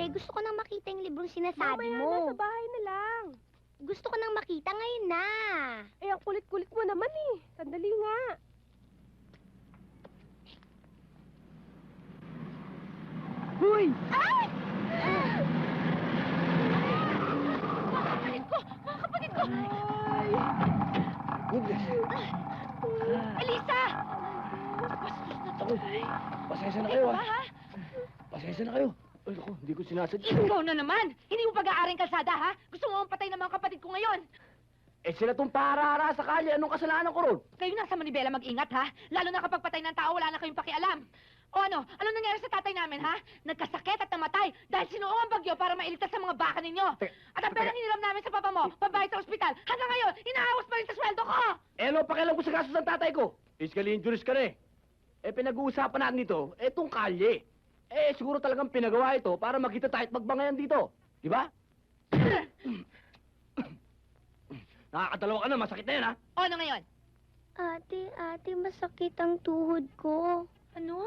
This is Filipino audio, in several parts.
Ate, gusto ko nang makita yung librong sinasabi Mamaya mo. na, sa bahay na lang. Gusto ko nang makita ngayon na. Eh, ang kulit-kulit mo naman eh. Sandali nga. Hoy! Ay! Kapatid ko! Kapatid ko! Goodness! Elisa! Bastos na to. Ako, pasensya na kayo ah. ha? Pasensya na kayo. Ay, ako, hindi ko sinasadya. Ikaw na naman! Hindi mo pag-aaring kalsada, ha? Gusto mo ang patay ng mga kapatid ko ngayon. Eh, sila tong parara sa kalye. Anong kasalanan ko ron? Kayo nasa Manibela mag-ingat, ha? Lalo na kapag patay ng tao, wala na kayong pakialam. O ano? Ano nangyari sa tatay namin, ha? Nagkasakit at namatay dahil sinuong ang bagyo para mailigtas sa mga baka ninyo. Teka, At ang perang hiniram namin sa papa mo, pambayad sa ospital, hanggang ngayon, inaawas pa rin sa sweldo ko! Eh, ano pakialam ko sa gastos ng tatay ko? Physically injuries ka na eh. Eh, pinag-uusapan natin dito, etong kalye. Eh, siguro talagang pinagawa ito para makita tayo at magbangayan dito. Di ba? Nakakadalawa ka na, masakit na yan ha? O ano ngayon? Ate, ate, masakit ang tuhod ko. Ano?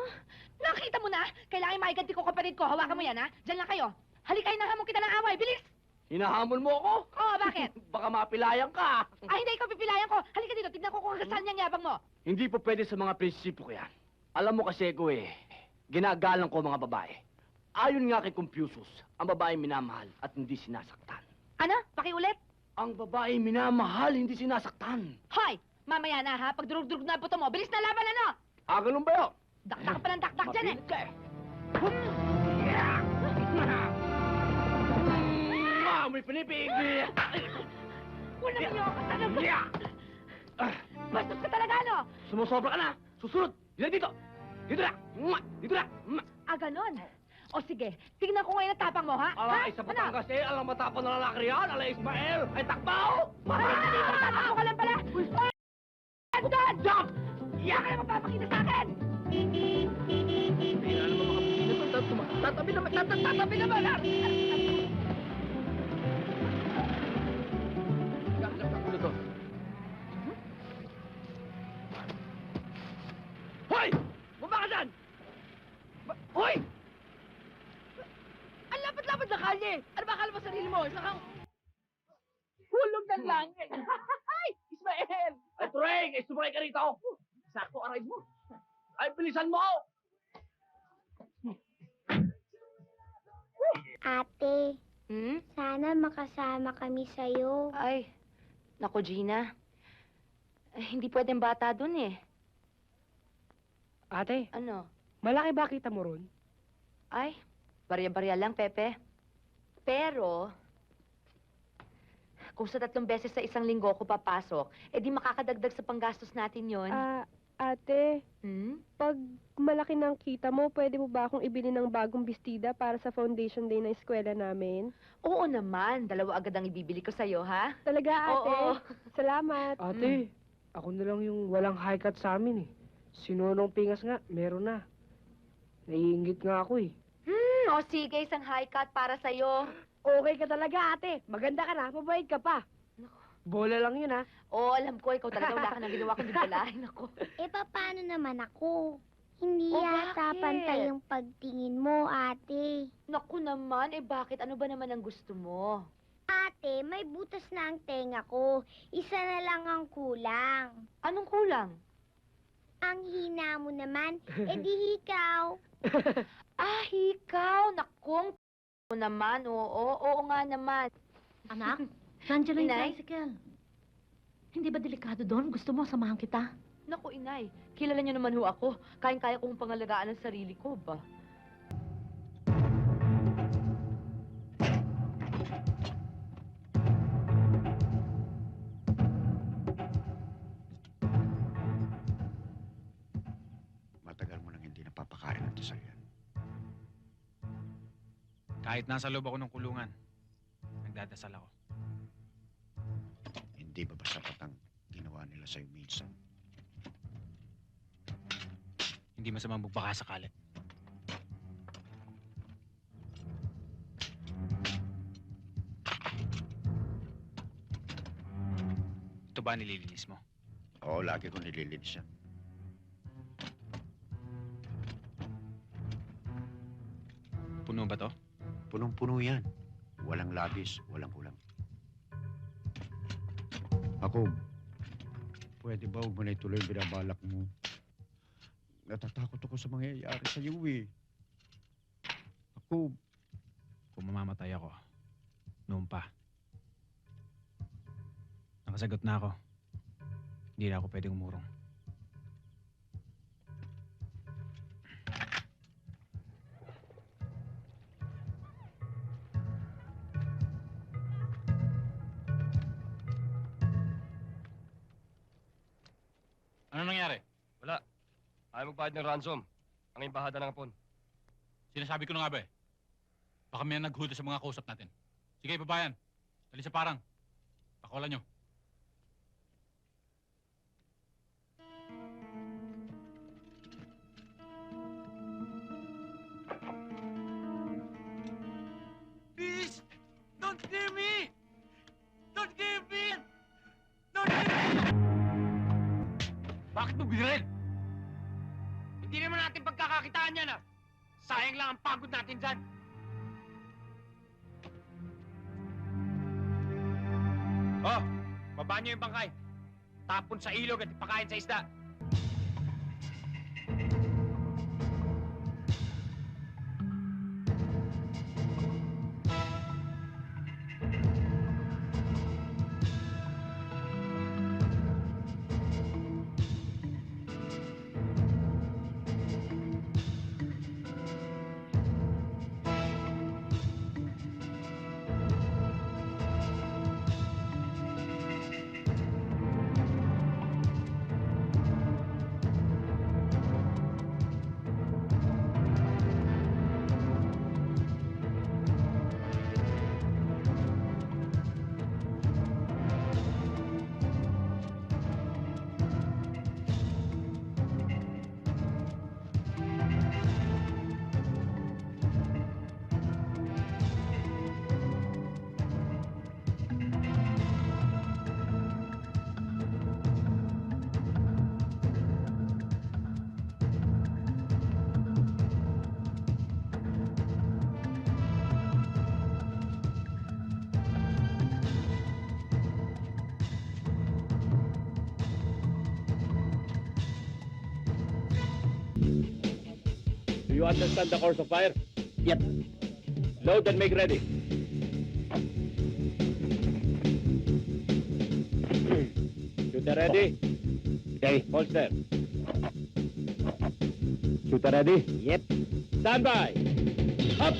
Nakita mo na? Kailangan maiganti ko kapatid ko. Hawakan mo yan, ha? Diyan lang kayo. Halika, hinahamon kita ng away. Bilis! Hinahamon mo ako? Oo, bakit? Baka mapilayan ka. ah, hindi ikaw pipilayan ko. Halika dito, tignan ko kung saan niyang yabang mo. Hindi po pwede sa mga prinsipyo ko yan. Alam mo kasi ko eh, ginagalang ko mga babae. Ayon nga kay Confucius, ang babae minamahal at hindi sinasaktan. Ano? Pakiulit? Ang babae minamahal, hindi sinasaktan. Hoy! Mamaya na, ha? Pag durug-durug na ang buto mo, bilis na laban, ano? Ah, ganun ba yun? Dakdak pa ng dakdak dyan, eh. Mapilit ka eh. Hup! Ah, may pinipig! Wala naman yung katanong. Yeah! Ah, Bastos ka talaga, ano? Sumusobra ka na! Susunod! Dito, dito! Dito na! Dito na! Ah, ganon. O sige, tignan ko ngayon ang tapang mo, ha? Ala, isa? Batangas eh! Alam matapang na lalaki yan! Ala, Ismael! Ay, takbaw! Ah! Tatakbo ka lang pala! Ano doon? Jump! Ka na magpapakita sa akin! Kaya naman mga busina to, tat- tuma- tatabi naman, tat- tatabi naman! ah! Gagap ang ulo to. Hoy! Ka dyan! Ba- Hoy! Ang lapad-lapad na kalye! Ano ba akala mo sarili mo? Isa kang... Hulog ng langit! Ay! Ismael! Ay, Turing! Ay, sumakay ka rito! Sakto, aray mo! Ay, bilisan mo! Ate, Hmm? sana makasama kami sa'yo. Ay, nako Gina. Eh, hindi pwedeng bata dun eh. Ate, Ano? malaki ba kita mo ron? Ay, barya-barya lang, Pepe. Pero, kung sa tatlong beses sa isang linggo ako papasok, eh di makakadagdag sa panggastos natin yon. Ah, ate, hmm? pag malaki ng kita mo, pwede mo ba akong ibili ng bagong bestida para sa foundation day ng eskwela namin? Oo naman, dalawa agad ang ibibili ko sa'yo, ha? Talaga, ate? Oo. Salamat. Ate, ako na lang yung walang high cut sa amin eh. Sinunong pingas nga, meron na. Naiingit nga ako eh. Hmm, o sige, isang high cut para sa'yo. Okay ka talaga, ate. Maganda ka na, mabait ka pa. Bola lang yun ha. Oo, alam ko, ikaw talaga wala ka nang ginawa kundi balahin ako. Eh, paano naman ako? Hindi Oh, yata bakit? pantay yung pagtingin mo, ate. Naku naman, eh bakit? Ano ba naman ang gusto mo? Ate, may butas na ang tenga ko. Isa na lang ang kulang. Anong kulang? Ang hina mo naman, eh di ikaw. Ah, ikaw, nakong mo naman, oo, oo nga naman. Anak, nandiyan na yung Inay? tricycle. Hindi ba delikado doon? Gusto mo samahan kita? Naku, inay, kilala niyo naman ho ako. Kayang-kaya kong pangalagaan ang sarili ko ba? Matagal mo nang hindi napapakain ng dasal yan. Kahit nasa loob ako ng kulungan, nagdadasal ako. Hindi ba ba sapat ang ginawa nila sa'yo minsan? Hindi masamang magbaka sa kalat. Ito ba nililinis mo? Oo, lagi ko nililinis yan. Puno ba to? Punong-puno yan. Walang labis, walang kulang. Ako, pwede ba huwag mo na ituloy binabalak mo? Natatakot ako sa mangyayari sa iyo eh. Ako, Kung mamamatay ako, noon pa. Nakasagot na ako. Hindi na ako pwedeng umurong. Ano nangyari? Wala. Ayaw magbayad ng ransom. Ang embahada ng Hapon. Sinasabi ko na nga ba eh. Baka may naghuda sa mga kausap natin. Sige, babayan. Dali sa parang. Pakawalan nyo. Bakit mo binaril? Hindi naman natin pagkakakitaan yan ah. Sayang lang ang pagod natin dyan. Oh, baba niyo yung bangkay. Tapon sa ilog at ipakain sa isda. You understand the course of fire? Yep. Load and make ready. Shooter ready? Okay. Holster. Shooter ready? Yep. Stand by. Up!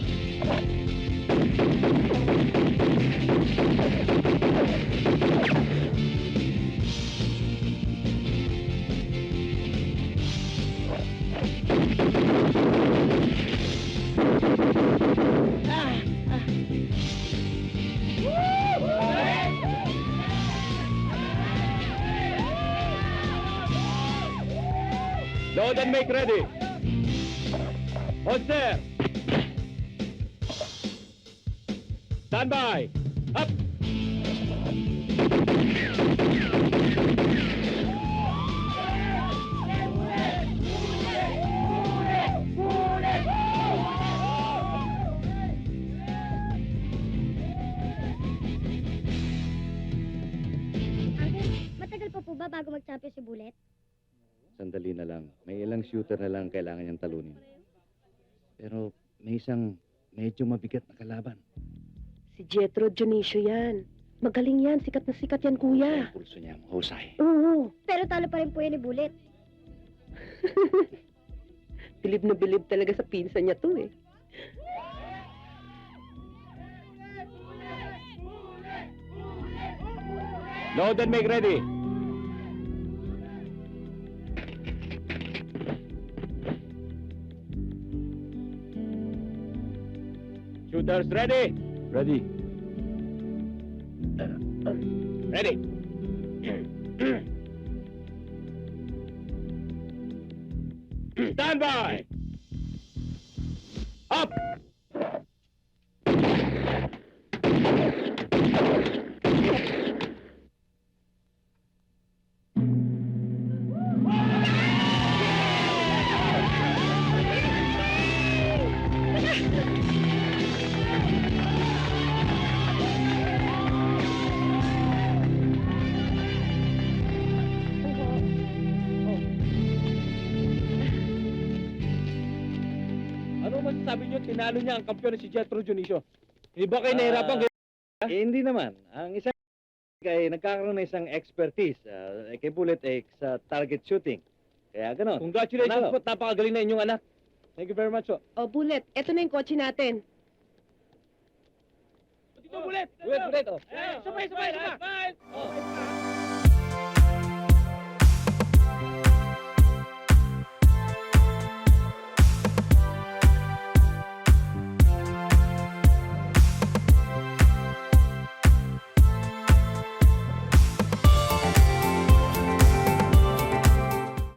Load and make ready. Holster. Stand by. Up. Uncle, matagal pa po ba bago mag-champion si Bullet? Sandali na lang. May ilang shooter na lang kailangan niyang talunin. Pero may isang medyo mabigat na kalaban. Si Jetro Dionisio yan. Magaling yan. Sikat na sikat yan, kuya. Ang pulso niya, mahusay. Oo. Pero talo pa rin po yan ni Bullet. Bilib na bilib talaga sa pinsan niya to eh. Load and make ready. Shooters ready? Ready. Ready. Tinalo niya ang kampiyon na si Jetro Dionisio. Hindi ba kayo Ah, nahirapan kayo? Eh, hindi naman. Ang isang ay nagkakaroon ng isang expertise ah, kay Bullet eh, sa target shooting. Kaya ganon. Congratulations Panalo. po, napakagaling na inyong anak. Thank you very much, po. O, Bullet, eto na yung kotse natin. Dito, bulit! Bulit, bulit, oh. Sabay, sabay, sabay!